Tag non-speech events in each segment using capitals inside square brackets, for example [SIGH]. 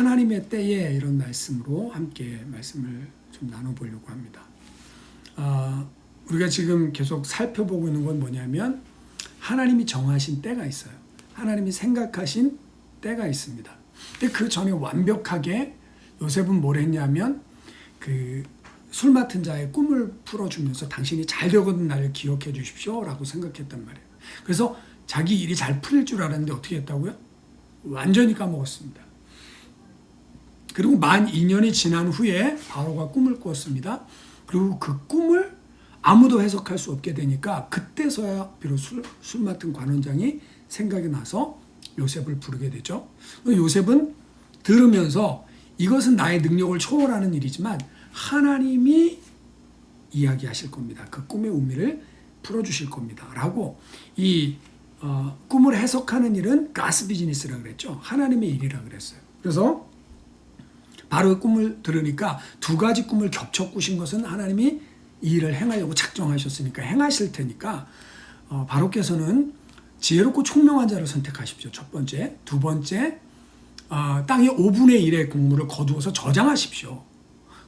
하나님의 때에 이런 말씀으로 함께 말씀을 좀 나눠보려고 합니다. 아, 우리가 지금 계속 살펴보고 있는 건 뭐냐면 하나님이 정하신 때가 있어요. 하나님이 생각하신 때가 있습니다. 근데 그 전에 완벽하게 요셉은 뭘 했냐면 그 술 맡은 자의 꿈을 풀어주면서 당신이 잘 되거든 나를 기억해 주십시오 라고 생각했단 말이에요. 그래서 자기 일이 잘 풀릴 줄 알았는데 어떻게 했다고요? 완전히 까먹었습니다. 그리고 만 2년이 지난 후에 바로가 꿈을 꾸었습니다. 그리고 그 꿈을 아무도 해석할 수 없게 되니까 그때서야 비록 술, 술 맡은 관원장이 생각이 나서 요셉을 부르게 되죠. 요셉은 들으면서 이것은 나의 능력을 초월하는 일이지만 하나님이 이야기하실 겁니다. 그 꿈의 의미를 풀어주실 겁니다. 라고 이 어, 꿈을 해석하는 일은 가스 비즈니스라 그랬죠. 하나님의 일이라 그랬어요. 그래서 바로 그 꿈을 들으니까 두 가지 꿈을 겹쳐 꾸신 것은 하나님이 이 일을 행하려고 작정하셨으니까 행하실 테니까 어, 바로께서는 지혜롭고 총명한 자를 선택하십시오. 첫 번째, 두 번째 어, 땅의 5분의 1의 국물을 거두어서 저장하십시오.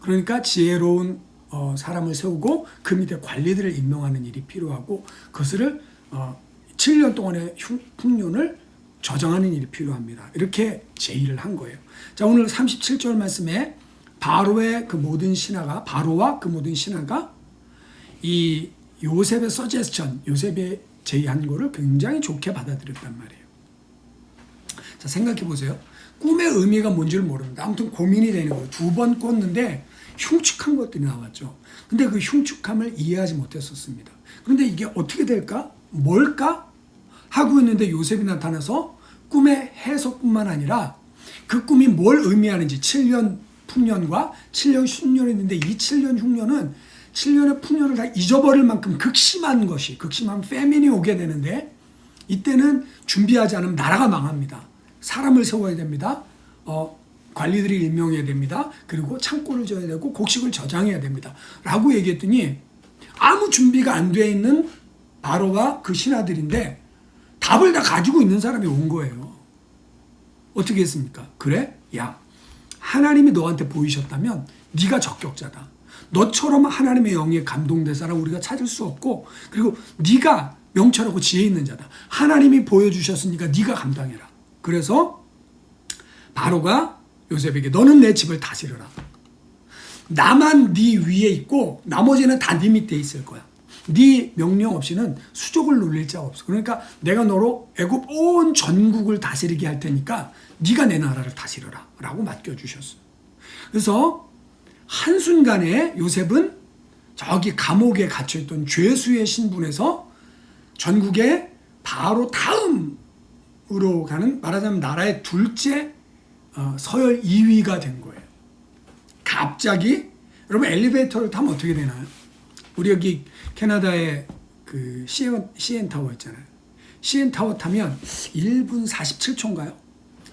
그러니까 지혜로운 어, 사람을 세우고 그 밑에 관리들을 임명하는 일이 필요하고 그것을 어, 7년 동안의 흉, 풍년을 저장하는 일이 필요합니다. 이렇게 제의를 한 거예요. 자, 오늘 37절 말씀에 바로의 그 모든 신하가 바로와 그 모든 신하가 이 요셉의 서제스천, 요셉의 제의한 거를 굉장히 좋게 받아들였단 말이에요. 자, 생각해 보세요. 꿈의 의미가 뭔지를 모릅니다. 아무튼 고민이 되는 거예요. 두 번 꿨는데 흉측한 것들이 나왔죠. 근데 그 흉측함을 이해하지 못했었습니다. 그런데 이게 어떻게 될까? 뭘까? 하고 있는데 요셉이 나타나서 꿈의 해석뿐만 아니라 그 꿈이 뭘 의미하는지 7년 풍년과 7년 흉년이 있는데 이 7년 흉년은 7년의 풍년을 다 잊어버릴 만큼 극심한 것이 극심한 페민이 오게 되는데 이때는 준비하지 않으면 나라가 망합니다. 사람을 세워야 됩니다. 어, 관리들이 임명해야 됩니다. 그리고 창고를 져야 되고 곡식을 저장해야 됩니다. 라고 얘기했더니 아무 준비가 안 돼 있는 바로와 그 신하들인데 답을 다 가지고 있는 사람이 온 거예요. 어떻게 했습니까? 그래? 야, 하나님이 너한테 보이셨다면 네가 적격자다. 너처럼 하나님의 영에 감동된 사람 우리가 찾을 수 없고 그리고 네가 명철하고 지혜 있는 자다. 하나님이 보여주셨으니까 네가 감당해라. 그래서 바로가 요셉에게 너는 내 집을 다스려라. 나만 네 위에 있고 나머지는 다 네 밑에 있을 거야. 네 명령 없이는 수족을 놀릴 자가 없어. 그러니까 내가 너로 애굽 온 전국을 다스리게 할 테니까 네가 내 나라를 다스려라 라고 맡겨 주셨어. 그래서 한순간에 요셉은 저기 감옥에 갇혀 있던 죄수의 신분에서 전국에 바로 다음으로 가는 말하자면 나라의 둘째 어, 서열 2위가 된 거예요. 갑자기 여러분 엘리베이터를 타면 어떻게 되나요? 우리 여기 캐나다에 그 CN, CN 타워 있잖아요. CN 타워 타면 1분 47초인가요?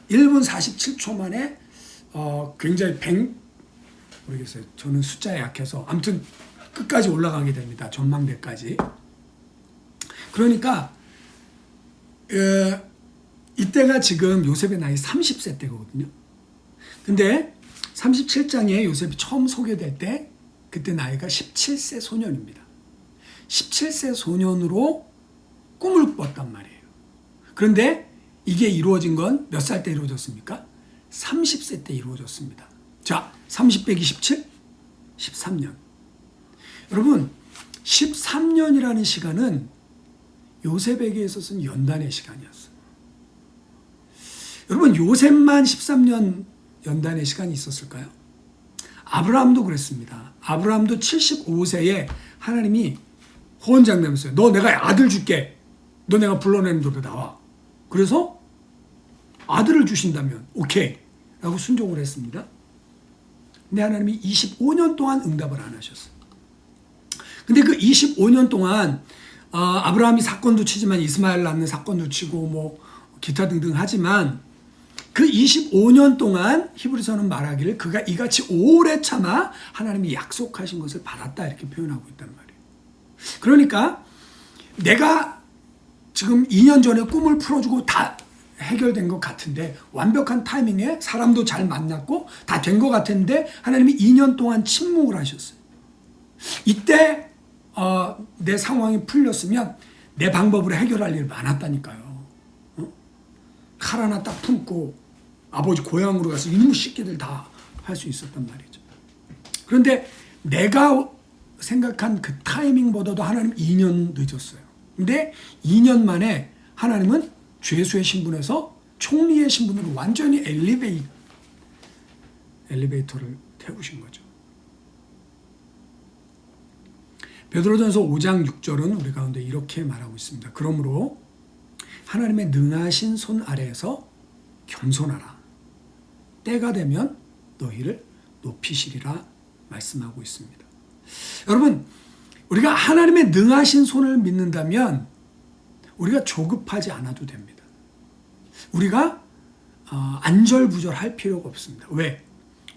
1분 47초 만에 어, 굉장히 100 모르겠어요. 저는 숫자에 약해서 아무튼 끝까지 올라가게 됩니다. 전망대까지. 그러니까 어, 이때가 지금 요셉의 나이 30세 때거든요. 근데 37장에 요셉이 처음 소개될 때 그때 나이가 17세 소년입니다. 17세 소년으로 꿈을 꿨단 말이에요. 그런데 이게 이루어진 건 몇 살 때 이루어졌습니까? 30세 때 이루어졌습니다. 자, 30 빼기 17? 13년. 여러분, 13년이라는 시간은 요셉에게 있어서는 연단의 시간이었어요. 여러분, 요셉만 13년 연단의 시간이 있었을까요? 아브라함도 그랬습니다. 아브라함도 75세에 하나님이 호언장담했어요. 너 내가 아들 줄게. 너 내가 불러내는 대로 나와. 그래서 아들을 주신다면 오케이 라고 순종을 했습니다. 근데 하나님이 25년 동안 응답을 안 하셨어요. 근데 그 25년 동안 어, 아브라함이 사건도 치지만 이스마엘 낳는 사건도 치고 뭐 기타 등등 하지만 그 25년 동안 히브리서는 말하기를 그가 이같이 오래 참아 하나님이 약속하신 것을 받았다 이렇게 표현하고 있단 말이에요. 그러니까 내가 지금 2년 전에 꿈을 풀어주고 다 해결된 것 같은데 완벽한 타이밍에 사람도 잘 만났고 다 된 것 같은데 하나님이 2년 동안 침묵을 하셨어요. 이때 어, 내 상황이 풀렸으면 내 방법으로 해결할 일 많았다니까요. 어? 칼 하나 딱 품고 아버지 고향으로 가서 새끼들 다 할 수 있었단 말이죠. 그런데 내가 생각한 그 타이밍보다도 하나님 2년 늦었어요. 근데 2년 만에 하나님은 죄수의 신분에서 총리의 신분으로 완전히 엘리베이 엘리베이터를 태우신 거죠. 베드로전서 5장 6절은 우리 가운데 이렇게 말하고 있습니다. 그러므로 하나님의 능하신 손 아래에서 겸손하라. 때가 되면 너희를 높이시리라 말씀하고 있습니다. 여러분, 우리가 하나님의 능하신 손을 믿는다면 우리가 조급하지 않아도 됩니다. 우리가 어, 안절부절할 필요가 없습니다. 왜?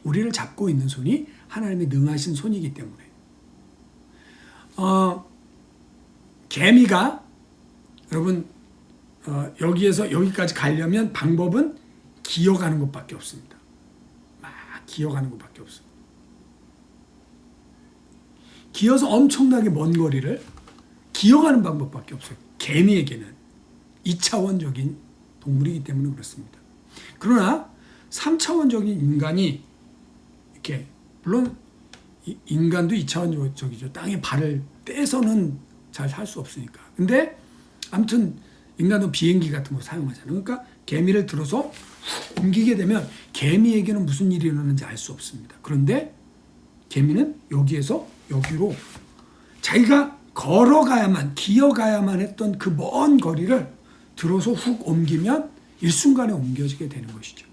우리를 잡고 있는 손이 하나님의 능하신 손이기 때문에. 어, 개미가 여러분 어, 여기에서 여기까지 가려면 방법은 기어가는 것밖에 없습니다. 막 기어가는 것밖에 없어요. 기어서 엄청나게 먼 거리를 기어가는 방법밖에 없어요. 개미에게는 2차원적인 동물이기 때문에 그렇습니다. 그러나 3차원적인 인간이 이렇게 물론 이- 인간도 2차원적이죠. 땅에 발을 떼서는 잘 살 수 없으니까. 근데 아무튼 인간도 비행기 같은 거 사용하잖아요. 그러니까 개미를 들어서 훅 옮기게 되면 개미에게는 무슨 일이 일어나는지 알 수 없습니다. 그런데 개미는 여기에서 여기로 자기가 걸어가야만 기어가야만 했던 그 먼 거리를 들어서 훅 옮기면 일순간에 옮겨지게 되는 것이죠.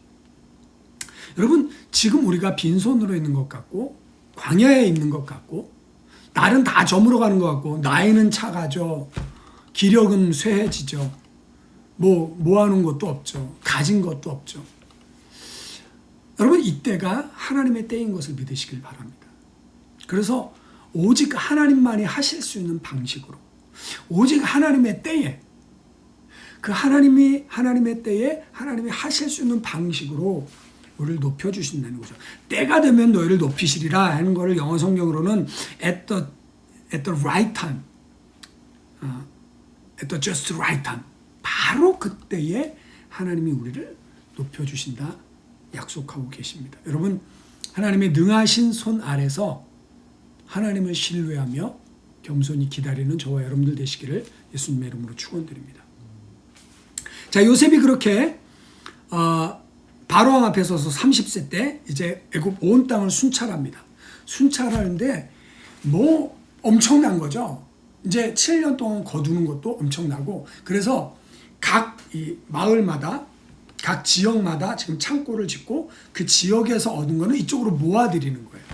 여러분 지금 우리가 빈손으로 있는 것 같고 광야에 있는 것 같고 날은 다 저물어 가는 것 같고 나이는 차가죠. 기력은 쇠해지죠. 뭐 모아놓은 것도 없죠. 가진 것도 없죠. 여러분 이때가 하나님의 때인 것을 믿으시길 바랍니다. 그래서 오직 하나님만이 하실 수 있는 방식으로 오직 하나님의 때에 그 하나님이 하나님의 때에 하나님이 하실 수 있는 방식으로 우리를 높여 주신다는 거죠. 때가 되면 너희를 높이시리라 하는 것을 영어 성경으로는 at the at the right time, 어, at the just right time. 바로 그때에 하나님이 우리를 높여 주신다 약속하고 계십니다. 여러분 하나님의 능하신 손 아래서 하나님을 신뢰하며 겸손히 기다리는 저와 여러분들 되시기를 예수님의 이름으로 축원드립니다. 자 요셉이 그렇게 어, 바로왕 앞에 서서 30세 때 이제 애굽 온 땅을 순찰합니다. 순찰하는데 뭐 엄청난 거죠. 이제 7년 동안 거두는 것도 엄청나고 그래서 각 이 마을마다 각 지역마다 지금 창고를 짓고 그 지역에서 얻은 거는 이쪽으로 모아들이는 거예요.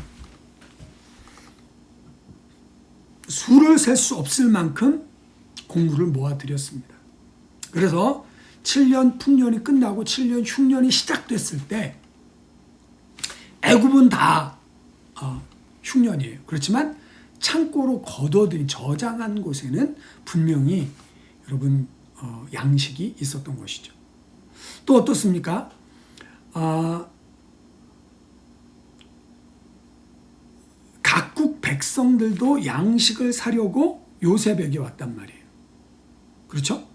수를 셀 수 없을 만큼 공물을 모아들였습니다. 그래서 7년 풍년이 끝나고 7년 흉년이 시작됐을 때 애굽은 다 어, 흉년이에요. 그렇지만 창고로 걷어들인 저장한 곳에는 분명히 여러분 어, 양식이 있었던 것이죠. 또 어떻습니까? 아, 각국 백성들도 양식을 사려고 요셉에게 왔단 말이에요. 그렇죠?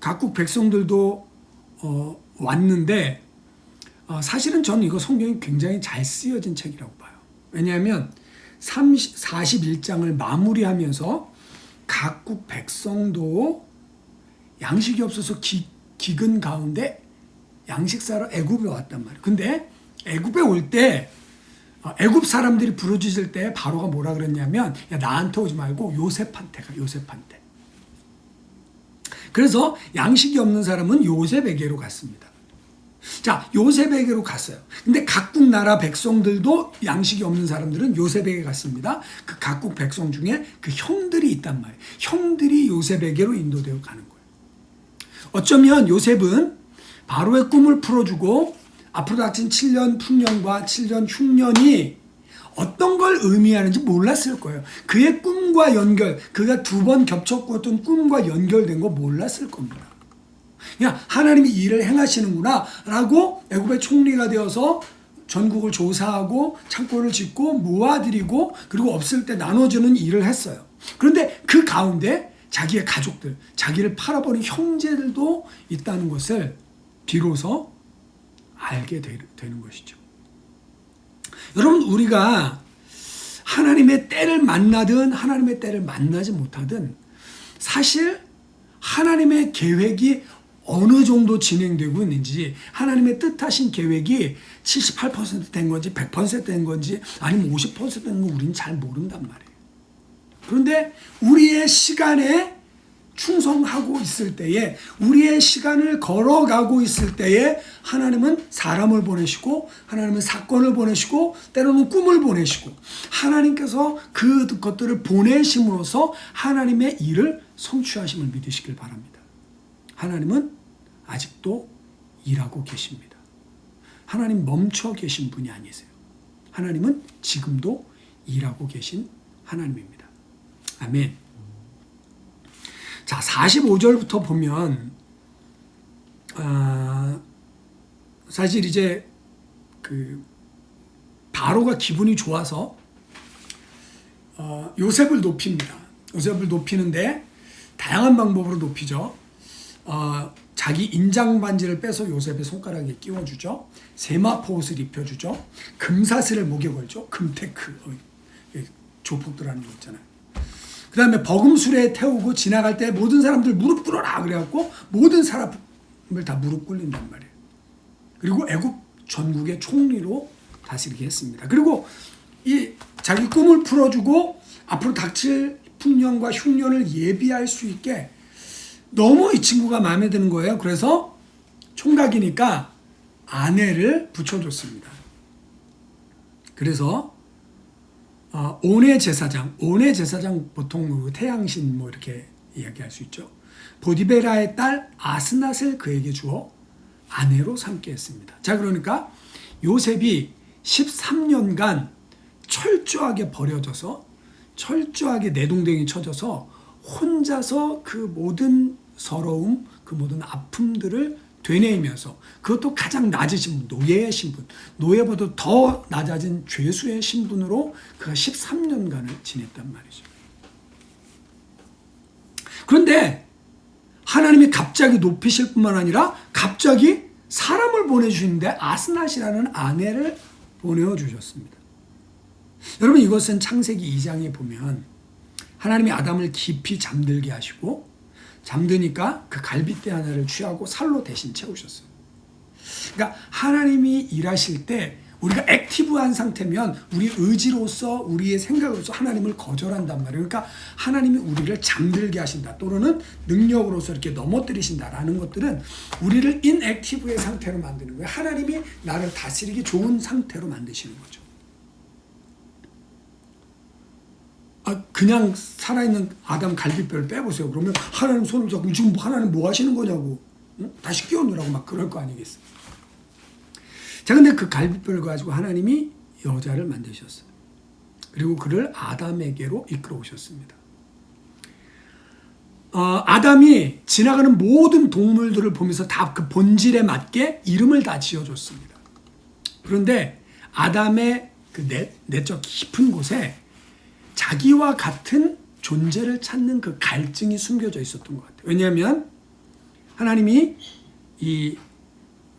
각국 백성들도 어, 왔는데 어, 사실은 저는 이거 성경이 굉장히 잘 쓰여진 책이라고 봐요. 왜냐하면 30, 41장을 마무리하면서 각국 백성도 양식이 없어서 기, 기근 가운데 양식 사러 애굽에 왔단 말이에요. 근데 애굽에 올때 어, 애굽 사람들이 부르짖을 때 바로가 뭐라 그랬냐면 야 나한테 오지 말고 요셉한테 가 요셉한테. 그래서 양식이 없는 사람은 요셉에게로 갔습니다. 자, 요셉에게로 갔어요. 근데 각국 나라 백성들도 양식이 없는 사람들은 요셉에게 갔습니다. 그 각국 백성 중에 그 형들이 있단 말이에요. 형들이 요셉에게로 인도되어 가는 거예요. 어쩌면 요셉은 바로의 꿈을 풀어주고 앞으로 닥친 7년 풍년과 7년 흉년이 어떤 걸 의미하는지 몰랐을 거예요. 그의 꿈과 연결, 그가 두 번 겹쳤고 꿈과 연결된 거 몰랐을 겁니다. 그냥 하나님이 일을 행하시는구나 라고 애굽의 총리가 되어서 전국을 조사하고 창고를 짓고 모아들이고 그리고 없을 때 나눠주는 일을 했어요. 그런데 그 가운데 자기의 가족들, 자기를 팔아버린 형제들도 있다는 것을 비로소 알게 되는 것이죠. 여러분 우리가 하나님의 때를 만나든 하나님의 때를 만나지 못하든 사실 하나님의 계획이 어느 정도 진행되고 있는지 하나님의 뜻하신 계획이 78%된 건지 100%된 건지 아니면 50%된 건 우리는 잘 모른단 말이에요. 그런데 우리의 시간에 충성하고 있을 때에 우리의 시간을 걸어가고 있을 때에 하나님은 사람을 보내시고 하나님은 사건을 보내시고 때로는 꿈을 보내시고 하나님께서 그 것들을 보내심으로써 하나님의 일을 성취하심을 믿으시길 바랍니다. 하나님은 아직도 일하고 계십니다. 하나님 멈춰 계신 분이 아니세요. 하나님은 지금도 일하고 계신 하나님입니다. 아멘. 자, 45절부터 보면, 아, 사실 이제 그 바로가 기분이 좋아서 어, 요셉을 높입니다. 요셉을 높이는데 다양한 방법으로 높이죠. 어, 자기 인장 반지를 빼서 요셉의 손가락에 끼워주죠. 세마포 옷을 입혀주죠. 금사슬을 목에 걸죠. 금테크 어, 조폭들하는 거 있잖아요. 그 다음에 버금술에 태우고 지나갈 때 모든 사람들 무릎 꿇어라 그래갖고 모든 사람을 다 무릎 꿇린단 말이에요. 그리고 애굽 전국의 총리로 다스리게 했습니다. 그리고 이 자기 꿈을 풀어주고 앞으로 닥칠 풍년과 흉년을 예비할 수 있게 너무 이 친구가 마음에 드는 거예요. 그래서 총각이니까 아내를 붙여줬습니다. 그래서 어, 온의 제사장, 온의 제사장 보통 그 태양신 뭐 이렇게 이야기할 수 있죠. 보디베라의 딸 아스낫을 그에게 주어 아내로 삼게 했습니다. 자, 그러니까 요셉이 13년간 철저하게 버려져서 철저하게 내동댕이 쳐져서 혼자서 그 모든 서러움, 그 모든 아픔들을 되뇌이면서 그것도 가장 낮으신 분, 노예의 신분, 노예보다 더 낮아진 죄수의 신분으로 그가 13년간을 지냈단 말이죠. 그런데 하나님이 갑자기 높이실 뿐만 아니라 갑자기 사람을 보내주시는데 아스낫이라는 아내를 보내주셨습니다. 여러분 이것은 창세기 2장에 보면 하나님이 아담을 깊이 잠들게 하시고 잠드니까 그 갈빗대 하나를 취하고 살로 대신 채우셨어요. 그러니까 하나님이 일하실 때 우리가 액티브한 상태면 우리 의지로서 우리의 생각으로서 하나님을 거절한단 말이에요. 그러니까 하나님이 우리를 잠들게 하신다 또는 능력으로서 이렇게 넘어뜨리신다라는 것들은 우리를 인액티브의 상태로 만드는 거예요. 하나님이 나를 다스리기 좋은 상태로 만드시는 거죠. 아, 그냥 살아있는 아담 갈비뼈를 빼보세요. 그러면 하나님 손을 잡고 지금 하나님 뭐 하시는 거냐고. 응? 다시 끼워놓으라고 막 그럴 거 아니겠어요. 자, 근데 그 갈비뼈를 가지고 하나님이 여자를 만드셨어요. 그리고 그를 아담에게로 이끌어 오셨습니다. 어, 아담이 지나가는 모든 동물들을 보면서 다 그 본질에 맞게 이름을 다 지어줬습니다. 그런데 아담의 그 내, 내적 깊은 곳에 자기와 같은 존재를 찾는 그 갈증이 숨겨져 있었던 것 같아요. 왜냐하면 하나님이 이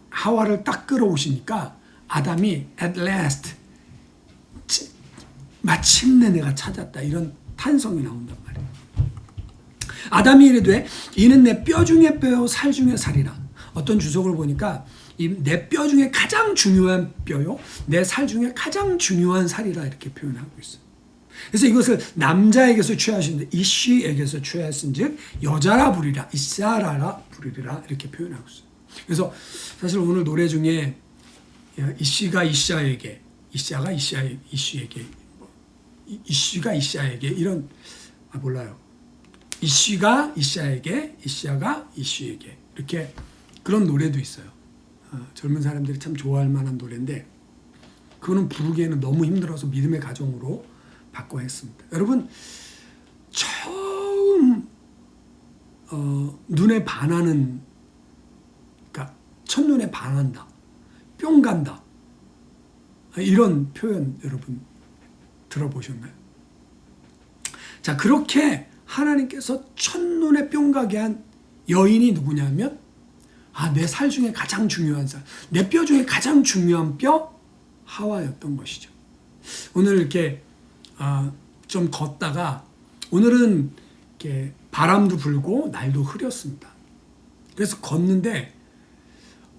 하와를 딱 끌어오시니까 아담이 at last 마침내 내가 찾았다 이런 탄성이 나온단 말이에요. 아담이 이르되 이는 내 뼈 중에 뼈요 살 중에 살이라. 어떤 주석을 보니까 내뼈 중에 가장 중요한 뼈요 내 살 중에 가장 중요한 살이라 이렇게 표현하고 있어요. 그래서 이것을 남자에게서 취하신데 이씨에게서 취하신즉 여자라 부리라 이사라라 부리라 이렇게 표현하고 있어요. 그래서 사실 오늘 노래 중에 이씨가 이샤에게 이샤가 이샤 이씨에게 뭐, 이씨가 이샤에게 이런 아 몰라요. 이씨가 이샤에게 이샤가 이씨에게 이렇게 그런 노래도 있어요. 어, 젊은 사람들이 참 좋아할 만한 노래인데 그거는 부르기에는 너무 힘들어서 믿음의 가정으로 바꿔 했습니다. 여러분 처음 어, 눈에 반하는 첫눈에 반한다. 뿅 간다. 이런 표현 여러분 들어보셨나요? 자, 그렇게 하나님께서 첫눈에 뿅 가게 한 여인이 누구냐면 아, 내 살 중에 가장 중요한 살, 내 뼈 중에 가장 중요한 뼈 하와였던 것이죠. 오늘 이렇게 아, 좀 걷다가 오늘은 이렇게 바람도 불고 날도 흐렸습니다. 그래서 걷는데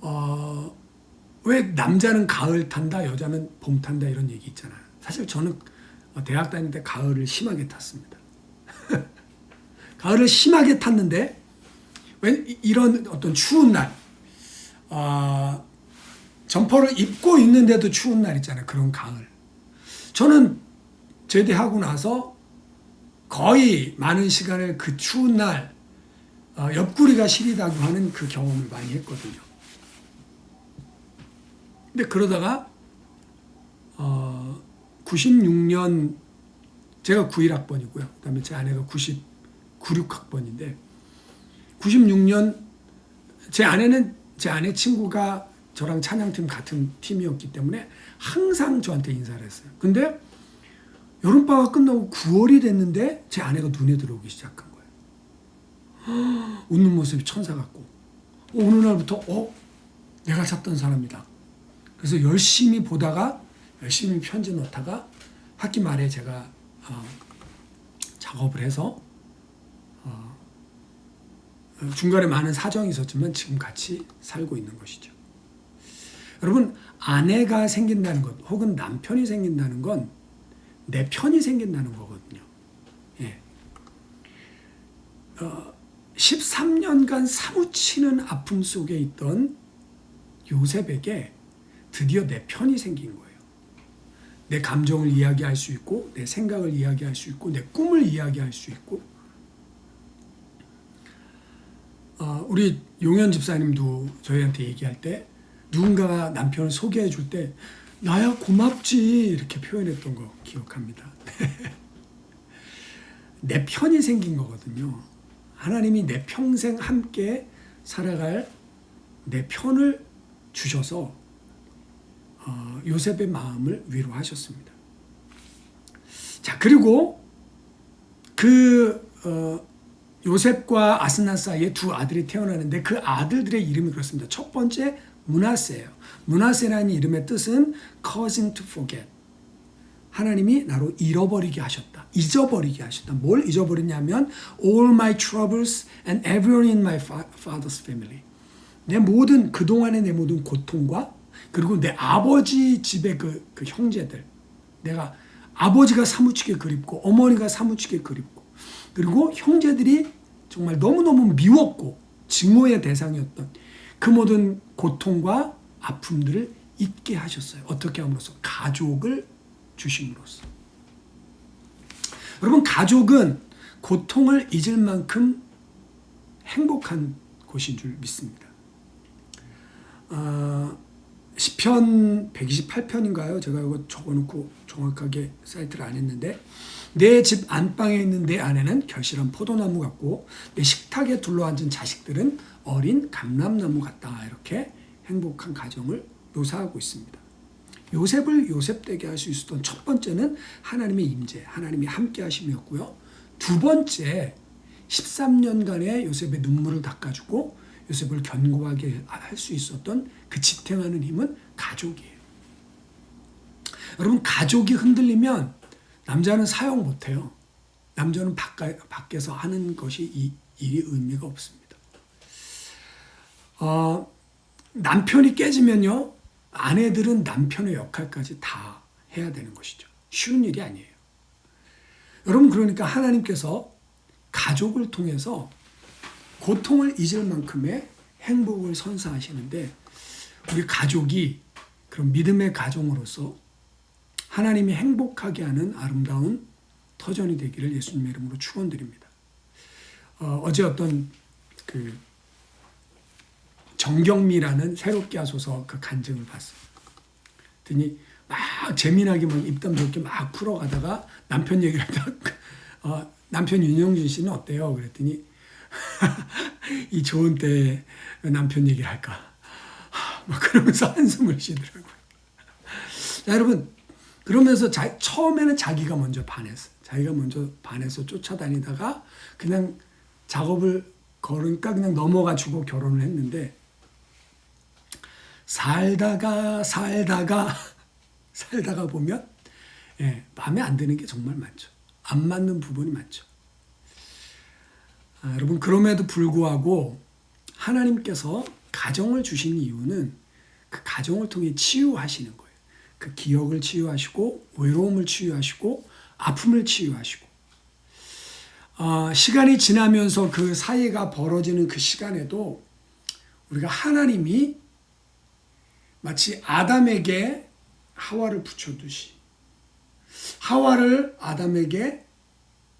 어, 왜 남자는 가을 탄다, 여자는 봄 탄다 이런 얘기 있잖아요. 사실 저는 대학 다닐 때 가을을 심하게 탔습니다. [LAUGHS] 가을을 심하게 탔는데 왜 이런 어떤 추운 날, 아, 점퍼를 입고 있는데도 추운 날 있잖아요. 그런 가을. 저는 제대하고 나서 거의 많은 시간을 그 추운 날 어, 옆구리가 시리다고 하는 그 경험을 많이 했거든요. 근데 그러다가 어, 96년 제가 91학번이고요. 그다음에 제 아내가 90 96학번인데 96년 제 아내는 제 아내 친구가 저랑 찬양팀 같은 팀이었기 때문에 항상 저한테 인사를 했어요. 근데 여름방학 끝나고 9월이 됐는데 제 아내가 눈에 들어오기 시작한 거예요. [GASPS] 웃는 모습이 천사 같고 어, 어느 날부터 어 내가 찾던 사람이다. 그래서 열심히 보다가 열심히 편지 넣다가 학기 말에 제가 어, 작업을 해서 어, 중간에 많은 사정이 있었지만 지금 같이 살고 있는 것이죠. 여러분 아내가 생긴다는 것 혹은 남편이 생긴다는 건 내 편이 생긴다는 거거든요. 예. 어, 13년간 사무치는 아픔 속에 있던 요셉에게 드디어 내 편이 생긴 거예요. 내 감정을 이야기할 수 있고, 내 생각을 이야기할 수 있고, 내 꿈을 이야기할 수 있고. 어, 우리 용현 집사님도 저희한테 얘기할 때 누군가가 남편을 소개해 줄 때 나야 고맙지 이렇게 표현했던 거 기억합니다. [LAUGHS] 내 편이 생긴 거거든요. 하나님이 내 평생 함께 살아갈 내 편을 주셔서 어, 요셉의 마음을 위로하셨습니다. 자 그리고 그 어, 요셉과 아스나 사이에 두 아들이 태어나는데 그 아들들의 이름이 그렇습니다. 첫 번째 문하세예요. 문하세라는 이름의 뜻은 causing to forget. 하나님이 나로 잃어버리게 하셨다. 잊어버리게 하셨다. 뭘 잊어버리냐면 all my troubles and everyone in my father's family. 내 모든 그동안의 내 모든 고통과 그리고 내 아버지 집의 그, 그 형제들. 내가 아버지가 사무치게 그립고 어머니가 사무치게 그립고 그리고 형제들이 정말 너무너무 미웠고 증오의 대상이었던 그 모든 고통과 아픔들을 잊게 하셨어요. 어떻게 함으로써? 가족을 주심으로써. 여러분, 가족은 고통을 잊을 만큼 행복한 곳인 줄 믿습니다. 어, 시편 128편인가요? 제가 이거 적어놓고 정확하게 사이트를 안 했는데 내 집 안방에 있는 내 아내는 결실한 포도나무 같고 내 식탁에 둘러앉은 자식들은 어린 감람나무 같다 이렇게 행복한 가정을 묘사하고 있습니다. 요셉을 요셉되게 할 수 있었던 첫 번째는 하나님의 임재, 하나님이 함께 하심이었고요. 두 번째 13년간의 요셉의 눈물을 닦아주고 요셉을 견고하게 할 수 있었던 그 지탱하는 힘은 가족이에요. 여러분 가족이 흔들리면 남자는 사용 못해요. 남자는 바깥, 밖에서 하는 것이 이 일이 의미가 없습니다. 어, 남편이 깨지면요 아내들은 남편의 역할까지 다 해야 되는 것이죠. 쉬운 일이 아니에요. 여러분 그러니까 하나님께서 가족을 통해서 고통을 잊을 만큼의 행복을 선사하시는데 우리 가족이 그런 믿음의 가정으로서 하나님이 행복하게 하는 아름다운 터전이 되기를 예수님의 이름으로 축원드립니다. 어, 제 어떤 그 정경미라는 새롭게 하소서 그 간증을 봤어요. 더니 막 재미나게 막 입담 좋게 막 풀어가다가 남편 얘기를 하다가 [LAUGHS] 어, 남편 윤영준 씨는 어때요? 그랬더니 [LAUGHS] 이 좋은 때 남편 얘기를 할까? [LAUGHS] 막 그러면서 한숨을 쉬더라고요. 자, 여러분 그러면서 자, 처음에는 자기가 먼저 반했어. 자기가 먼저 반해서 쫓아다니다가 그냥 작업을 걸으니까 그냥 넘어가지고 결혼을 했는데 살다가 살다가 [LAUGHS] 살다가 보면 예, 마음에 안 드는 게 정말 많죠. 안 맞는 부분이 많죠. 아, 여러분 그럼에도 불구하고 하나님께서 가정을 주신 이유는 그 가정을 통해 치유하시는 거예요. 그 기억을 치유하시고 외로움을 치유하시고 아픔을 치유하시고 어, 시간이 지나면서 그 사이가 벌어지는 그 시간에도 우리가 하나님이 마치 아담에게 하와를 붙여두시 하와를 아담에게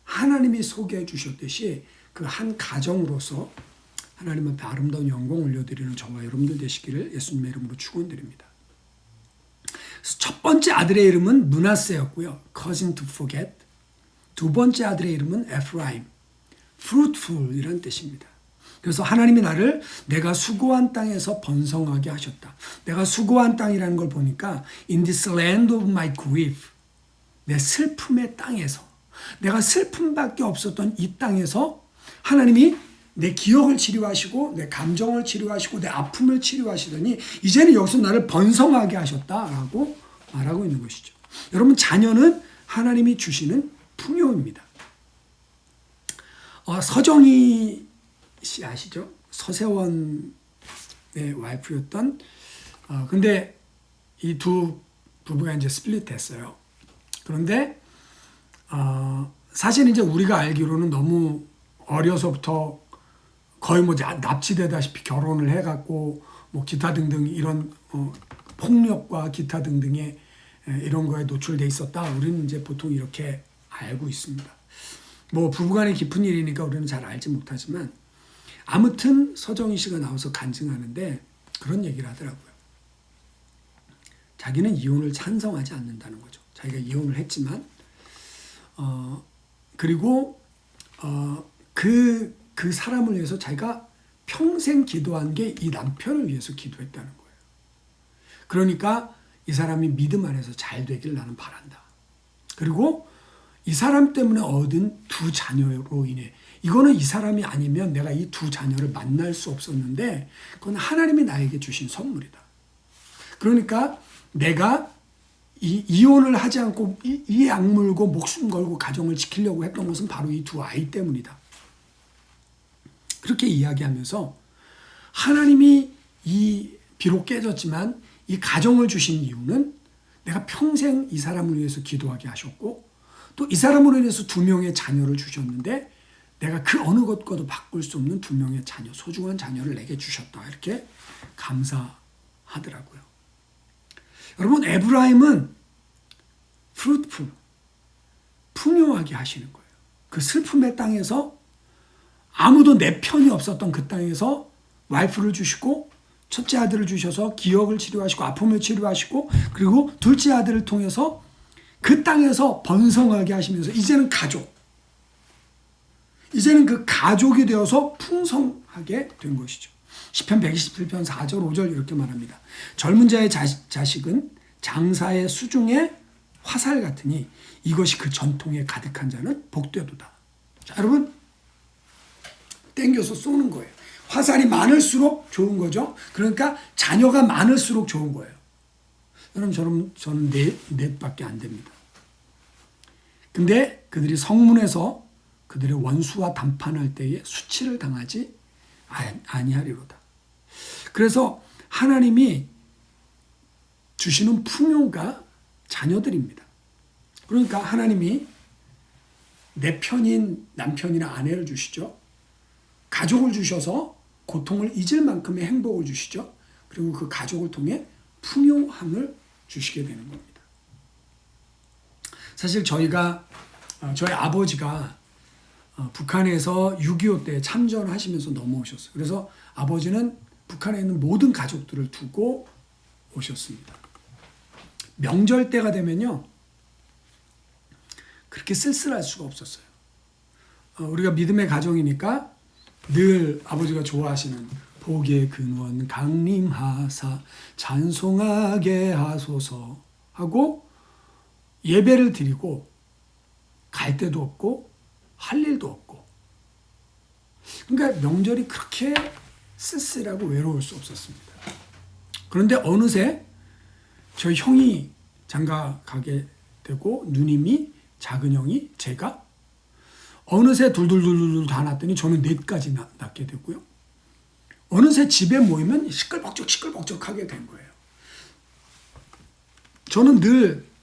하나님이 소개해 주셨듯이 그 한 가정으로서 하나님 앞에 아름다운 영광 올려드리는 저와 여러분들 되시기를 예수님의 이름으로 축원드립니다. 첫 번째 아들의 이름은 문하세였고요. cousin to forget. 두 번째 아들의 이름은 에프라임. fruitful이라는 뜻입니다. 그래서 하나님이 나를 내가 수고한 땅에서 번성하게 하셨다. 내가 수고한 땅이라는 걸 보니까 in this land of my grief 내 슬픔의 땅에서 내가 슬픔밖에 없었던 이 땅에서 하나님이 내 기억을 치료하시고 내 감정을 치료하시고 내 아픔을 치료하시더니 이제는 여기서 나를 번성하게 하셨다라고 말하고 있는 것이죠. 여러분 자녀는 하나님이 주시는 풍요입니다. 어, 서정희 씨 아시죠? 서세원의 와이프였던 어, 근데 이 두 부부가 이제 스플릿했어요. 그런데 어, 사실 이제 우리가 알기로는 너무 어려서부터 거의 뭐 납치되다시피 결혼을 해갖고 뭐 기타 등등 이런 어, 폭력과 기타 등등의 에, 이런 거에 노출돼 있었다. 우리는 이제 보통 이렇게 알고 있습니다. 뭐 부부간의 깊은 일이니까 우리는 잘 알지 못하지만 아무튼 서정희 씨가 나와서 간증하는데 그런 얘기를 하더라고요. 자기는 이혼을 찬성하지 않는다는 거죠. 자기가 이혼을 했지만 어 그리고 어그 그 사람을 위해서 자기가 평생 기도한 게 이 남편을 위해서 기도했다는 거예요. 그러니까 이 사람이 믿음 안에서 잘 되길 나는 바란다. 그리고 이 사람 때문에 얻은 두 자녀로 인해 이거는 이 사람이 아니면 내가 이 두 자녀를 만날 수 없었는데 그건 하나님이 나에게 주신 선물이다. 그러니까 내가 이 이혼을 하지 않고 이, 이 악물고 목숨 걸고 가정을 지키려고 했던 것은 바로 이 두 아이 때문이다. 그렇게 이야기하면서 하나님이 이 비록 깨졌지만 이 가정을 주신 이유는 내가 평생 이 사람을 위해서 기도하게 하셨고 또 이 사람으로 인해서 두 명의 자녀를 주셨는데 내가 그 어느 것과도 바꿀 수 없는 두 명의 자녀, 소중한 자녀를 내게 주셨다. 이렇게 감사하더라고요. 여러분, 에브라임은 fruitful, 풍요하게 하시는 거예요. 그 슬픔의 땅에서 아무도 내 편이 없었던 그 땅에서 와이프를 주시고 첫째 아들을 주셔서 기억을 치료하시고 아픔을 치료하시고 그리고 둘째 아들을 통해서 그 땅에서 번성하게 하시면서 이제는 가족 이제는 그 가족이 되어서 풍성하게 된 것이죠. 시편 127편 4절 5절 이렇게 말합니다. 젊은 자의 자식, 자식 은 장사의 수중에 화살 같으니 이것이 그 전통에 가득한 자는 복되도다. 자, 여러분 땡겨서 쏘는 거예요. 화살이 많을수록 좋은 거죠. 그러니까 자녀가 많을수록 좋은 거예요. 여러분 저는 저는 넷 넷밖에 안 됩니다. 근데 그들이 성문에서 그들의 원수와 담판할 때에 수치를 당하지 아니하리로다. 그래서 하나님이 주시는 풍요가 자녀들입니다. 그러니까 하나님이 내 편인 남편이나 아내를 주시죠. 가족을 주셔서 고통을 잊을 만큼의 행복을 주시죠. 그리고 그 가족을 통해 풍요함을 주시게 되는 겁니다. 사실 저희가 어, 저희 아버지가 어, 북한에서 6.25 때 참전하시면서 넘어오셨어요. 그래서 아버지는 북한에 있는 모든 가족들을 두고 오셨습니다. 명절 때가 되면요. 그렇게 쓸쓸할 수가 없었어요. 어, 우리가 믿음의 가정이니까 늘 아버지가 좋아하시는 복의 근원 강림하사 찬송하게 하소서 하고 예배를 드리고 갈 데도 없고 할 일도 없고 그러니까 명절이 그렇게 쓸쓸하고 외로울 수 없었습니다. 그런데 어느새 저 형이 장가 가게 되고 누님이 작은 형이 제가 어느새 둘둘둘둘 다 낳았더니 저는 넷까지 낳, 낳게 되고요. 어느새 집에 모이면 시끌벅적 시끌벅적하게 된 거예요. 저는 늘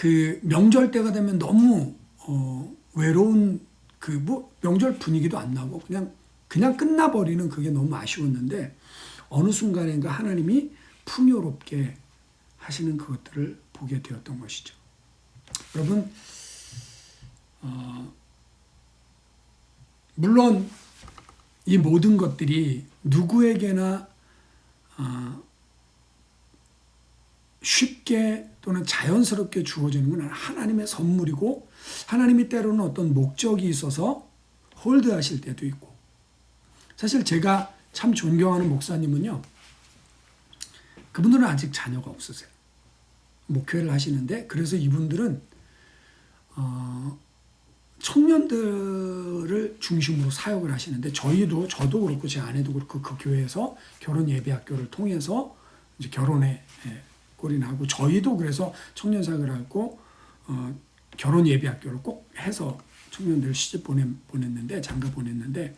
그 명절 때가 되면 너무 어, 외로운 그 뭐 명절 분위기도 안 나고 그냥 그냥 끝나버리는 그게 너무 아쉬웠는데 어느 순간인가 하나님이 풍요롭게 하시는 그것들을 보게 되었던 것이죠. 여러분, 어, 물론 이 모든 것들이 누구에게나 어, 쉽게 또는 자연스럽게 주어지는 건 하나님의 선물이고 하나님이 때로는 어떤 목적이 있어서 홀드하실 때도 있고. 사실 제가 참 존경하는 목사님은요 그분들은 아직 자녀가 없으세요. 목회를 하시는데 그래서 이분들은 어, 청년들을 중심으로 사역을 하시는데 저희도 저도 그렇고 제 아내도 그렇고 그 교회에서 결혼 예배 학교를 통해서 이제 결혼에 예, 꼴이 나고 저희도 그래서 청년 사역을 하고 어, 결혼 예배 학교를 꼭 해서 청년들을 시집 보내 보냈는데 장가 보냈는데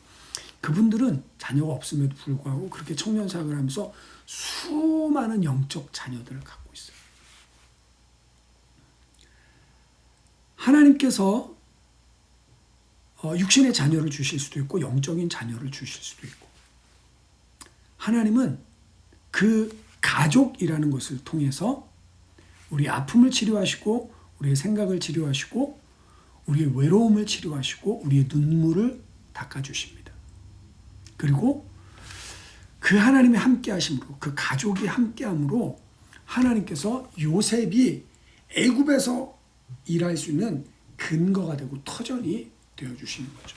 그분들은 자녀가 없음에도 불구하고 그렇게 청년 사역을 하면서 수많은 영적 자녀들을 갖고 있어요. 하나님께서 어, 육신의 자녀를 주실 수도 있고 영적인 자녀를 주실 수도 있고 하나님은 그 가족이라는 것을 통해서 우리 아픔을 치료하시고 우리의 생각을 치료하시고 우리의 외로움을 치료하시고 우리의 눈물을 닦아주십니다. 그리고 그 하나님의 함께하심으로 그 가족이 함께함으로 하나님께서 요셉이 애굽에서 일할 수 있는 근거가 되고 터전이 되어 주시는 거죠.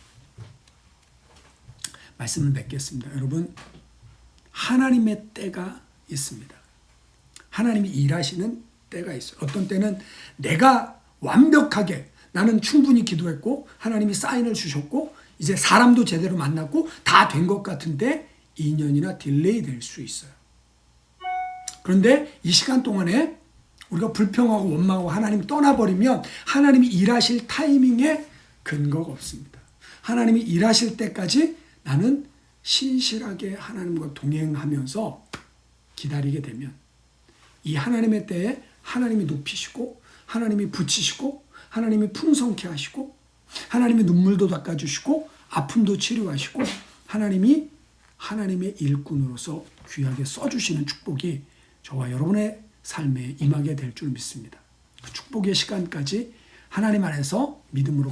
말씀을 맺겠습니다. 여러분 하나님의 때가 있습니다. 하나님이 일하시는 때가 있어요. 어떤 때는 내가 완벽하게 나는 충분히 기도했고 하나님이 사인을 주셨고 이제 사람도 제대로 만났고 다 된 것 같은데 2년이나 딜레이 될 수 있어요. 그런데 이 시간 동안에 우리가 불평하고 원망하고 하나님 떠나버리면 하나님이 일하실 타이밍에 근거가 없습니다. 하나님이 일하실 때까지 나는 신실하게 하나님과 동행하면서 기다리게 되면 이 하나님의 때에 하나님이 높이시고 하나님이 붙이시고 하나님이 풍성케 하시고 하나님이 눈물도 닦아주시고 아픔도 치료하시고 하나님이 하나님의 일꾼으로서 귀하게 써주시는 축복이 저와 여러분의 삶에 임하게 될 줄 믿습니다. 그 축복의 시간까지 하나님 안에서 믿음으로